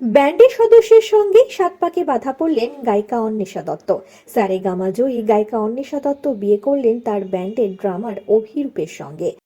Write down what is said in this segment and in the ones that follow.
ব্যান্ডের সদস্যের সঙ্গে সাত পাকে বাধা পড়লেন গায়িকা অন্বেষা দত্ত। সারে গামা জয়ী গায়িকা অন্বেষা দত্ত বিয়ে করলেন তার ব্যান্ডের ড্রামার অভিরূপের সঙ্গে।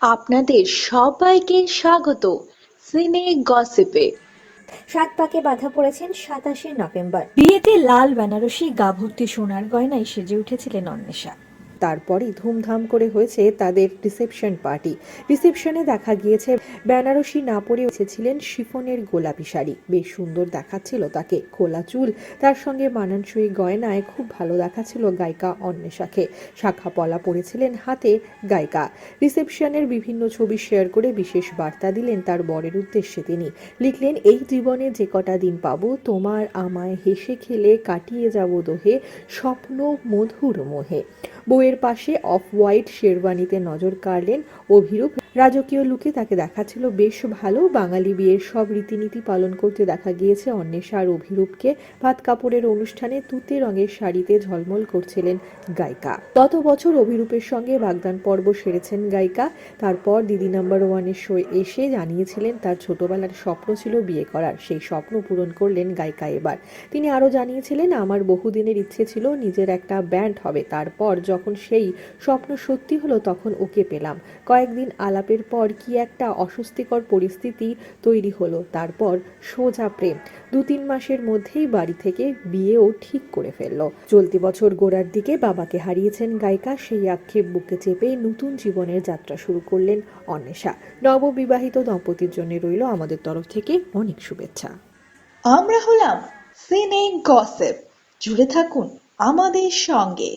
আপনাদের সবাইকে স্বাগত সিনে গসিপে। সাত পাকে বাধা পড়েছেন সাতাশে নভেম্বর। বিয়েতে লাল বেনারসি গা ভর্তি সোনার গয়নায় সেজে উঠেছিলেন অন্বেষা। তারপরই ধুমধাম করে হয়েছে তাদের রিসেপশন পার্টি। রিসেপশনে দেখা গিয়েছে, বেনারসি না পরে এসেছিলেন শিফনের গোলাপি শাড়ি। বেশ সুন্দর দেখাচ্ছিল তাকে, খোলা চুল। তার সঙ্গে মানানসই গয়নায় খুব ভালো দেখাচ্ছিল গায়িকা অন্বেষাকে। শাখা পলা পরেছিলেন হাতে গায়িকা। রিসেপশনের বিভিন্ন ছবি শেয়ার করে বিশেষ বার্তা দিলেন তার বরের উদ্দেশ্যে তিনি। লিখলেন, এই জীবনে যে কটা দিন পাবো, তোমার আমায় হেসে খেলে কাটিয়ে যাব দোহে, স্বপ্ন মধুর মোহে। বউয়ের পাশে অফ হোয়াইট শেরওয়ানিতে নজর কাড়লেন অভিরূপ। রাজকীয় লুকে তাকে দেখাচ্ছিল বেশ ভালো। বাঙালি বিয়ের সব রীতিনীতি পালন করতে দেখা গিয়েছে অন্বেষা আর অভিরূপকে। ভাত কাপড়ের অনুষ্ঠানে তুতে রঙের শাড়িতে ঝলমল করছিলেন গায়িকা। গত বছর অভিরূপের সঙ্গে বাগদান পর্ব সেরেছেন গায়িকা। তারপর দিদি নাম্বার ওয়ানের শো এসে জানিয়েছিলেন তার ছোটবেলার স্বপ্ন ছিল বিয়ে করার। সেই স্বপ্ন পূরণ করলেন গায়িকা এবার। তিনি আরও জানিয়েছিলেন, আমার বহুদিনের ইচ্ছে ছিল নিজের একটা ব্যান্ড হবে। তারপর যখন সেই স্বপ্ন সত্যি হলো তখন ওকে পেলাম। কয়েকদিন আলাপের পর কি একটা অস্বস্তিকর পরিস্থিতি তৈরি হলো, তারপর সোজা প্রেম। দু তিন মাসের মধ্যেই বাড়ি থেকে বিয়েও ঠিক করে ফেলল। চলতি বছর গোড়ার দিকে বাবাকে হারিয়েছেন গায়িকা, সেই আক্ষেপ বুকে চেপে নতুন জীবনের যাত্রা শুরু করলেন অন্বেষা। নববিবাহিত দম্পতির জন্য রইল আমাদের তরফ থেকে অনেক শুভেচ্ছা। আমরা হলাম সিনে গসিপ। জুড়ে থাকুন আমাদের সঙ্গে।